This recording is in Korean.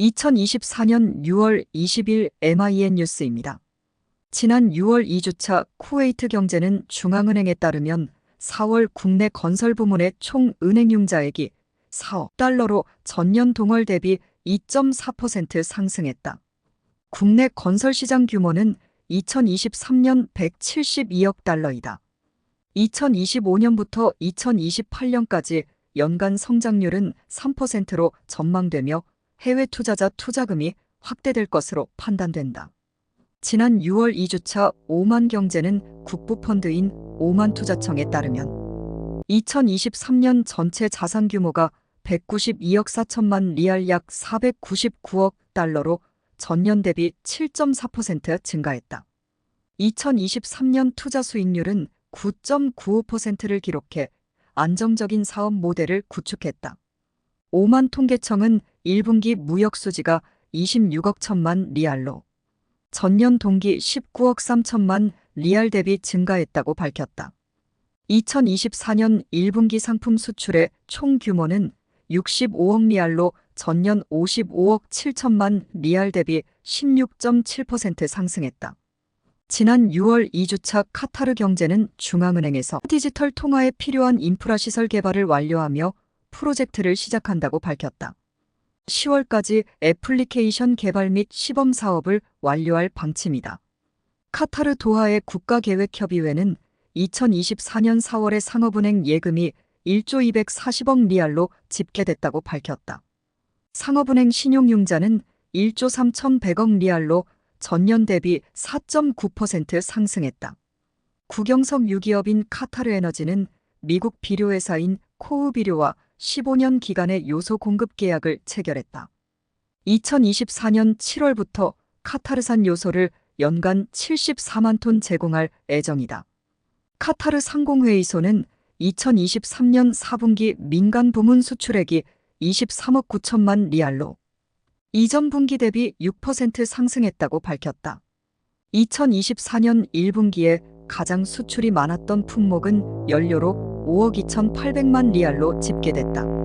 2024년 6월 20일 MIN 뉴스입니다. 지난 6월 2주차 쿠웨이트 경제는 중앙은행에 따르면 4월 국내 건설 부문의 총 은행융자액이 4억 달러로 전년 동월 대비 2.4% 상승했다. 국내 건설 시장 규모는 2023년 172억 달러이다. 2025년부터 2028년까지 연간 성장률은 3%로 전망되며 해외 투자자 투자금이 확대될 것으로 판단된다. 지난 6월 2주차 오만 경제는 국부펀드인 오만 투자청에 따르면 2023년 전체 자산 규모가 192억 4천만 리알 약 499억 달러로 전년 대비 7.4% 증가했다. 2023년 투자 수익률은 9.95%를 기록해 안정적인 사업 모델을 구축했다. 오만 통계청은 1분기 무역 수지가 26억 천만 리알로 전년 동기 19억 3천만 리알 대비 증가했다고 밝혔다. 2024년 1분기 상품 수출의 총 규모는 65억 리알로 전년 55억 7천만 리알 대비 16.7% 상승했다. 지난 6월 2주차 카타르 경제는 중앙은행에서 디지털 통화에 필요한 인프라 시설 개발을 완료하며 프로젝트를 시작한다고 밝혔다. 10월까지 애플리케이션 개발 및 시범 사업을 완료할 방침이다. 카타르 도하의 국가계획협의회는 2024년 4월에 상업은행 예금이 1조 240억 리알로 집계됐다고 밝혔다. 상업은행 신용융자는 1조 3,100억 리알로 전년 대비 4.9% 상승했다. 국영석 유기업인 카타르 에너지는 미국 비료회사인 코우 비료와 15년 기간의 요소 공급 계약을 체결했다. 2024년 7월부터 카타르산 요소를 연간 74만 톤 제공할 예정이다. 카타르 상공회의소는 2023년 4분기 민간 부문 수출액이 23억 9천만 리알로 이전 분기 대비 6% 상승했다고 밝혔다. 2024년 1분기에 가장 수출이 많았던 품목은 연료로 5억 2,800만 리알로 집계됐다.